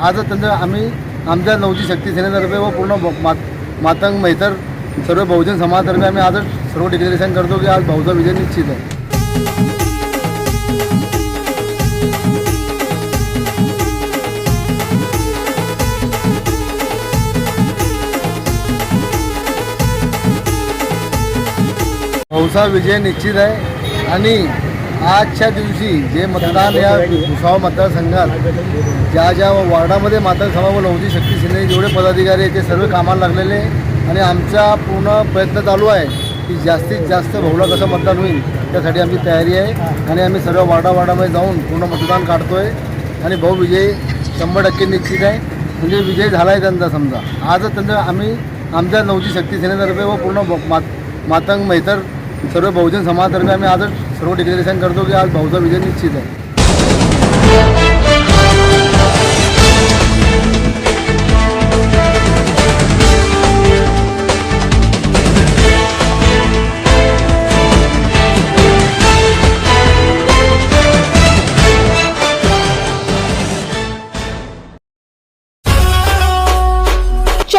आजच त्यांचं आम्ही आमच्या नवजी शक्ती सेनेतर्फे व पूर्ण मात मातंग मैतर सर्व बहुजन समाजातर्फे आम्ही आजच सर्व डिक्लेरेशन करतो की आज भाऊचा विजय निश्चित आहे. भाऊचा विजय निश्चित आहे आणि आजच्या दिवशी जे मतदान या भुसाव मतदारसंघात ज्या ज्या वार्डामध्ये मातंग व नवजी शक्ती सेने जेवढे पदाधिकारी आहेत ते सर्व कामाला लागलेले आहे. आणि आमचा पूर्ण प्रयत्न चालू आहे की जास्तीत जास्त भाऊला कसं मतदान होईल त्यासाठी आमची तयारी आहे. आणि आम्ही सर्व वार्डा वार्डामध्ये जाऊन पूर्ण मतदान काढतो आहे आणि भाऊ विजय शंभर टक्के निश्चित आहे. म्हणजे विजय झाला आहे त्यांचा समजा. आजच त्यांचा आम्ही आमच्या नवजी शक्ती सेनेतर्फे व पूर्ण मात मातंग मैतर सर्व बहुजन समाजातर्फे आम्ही आजच सर्व डिक्लेरेशन करतो की आज भाऊचा विजय निश्चित आहे.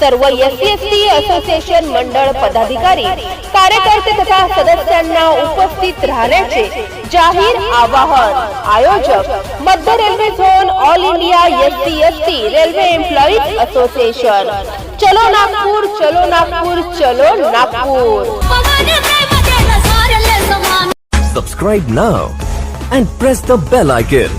सर्व S C S T association मंडळ पदाधिकारी कार्यकर्ते तथा सदस्यांना उपस्थित राहण्याचे जाहीर आवाहन. आयोजक मध्य railway zone all India S C S T railway employees association चलो नागपूर चलो नागपूर चलो नागपूर. पवन प्रेमतेन सारल्य समान। Subscribe now and press the bell icon.